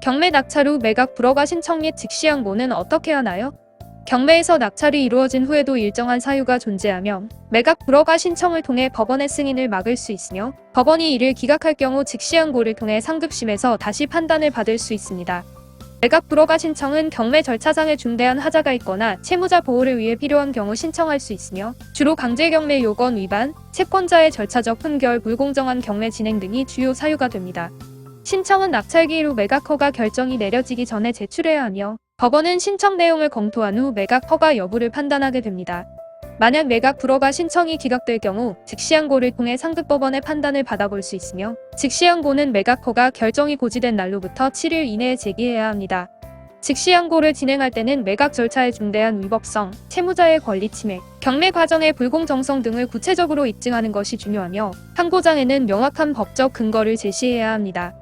경매 낙찰 후 매각 불허가 신청 및 즉시 항고는 어떻게 하나요? 경매에서 낙찰이 이루어진 후에도 일정한 사유가 존재하며 매각 불허가 신청을 통해 법원의 승인을 막을 수 있으며 법원이 이를 기각할 경우 즉시 항고를 통해 상급심에서 다시 판단을 받을 수 있습니다. 매각 불허가 신청은 경매 절차상에 중대한 하자가 있거나 채무자 보호를 위해 필요한 경우 신청할 수 있으며 주로 강제 경매 요건 위반, 채권자의 절차적 판결, 불공정한 경매 진행 등이 주요 사유가 됩니다. 신청은 낙찰기일 후 매각 허가 결정이 내려지기 전에 제출해야 하며 법원은 신청 내용을 검토한 후 매각 허가 여부를 판단하게 됩니다. 만약 매각 불허가 신청이 기각될 경우 즉시항고를 통해 상급법원의 판단을 받아볼 수 있으며 즉시항고는 매각 허가 결정이 고지된 날로부터 7일 이내에 제기해야 합니다. 즉시항고를 진행할 때는 매각 절차의 중대한 위법성, 채무자의 권리 침해, 경매 과정의 불공정성 등을 구체적으로 입증하는 것이 중요하며 항고장에는 명확한 법적 근거를 제시해야 합니다.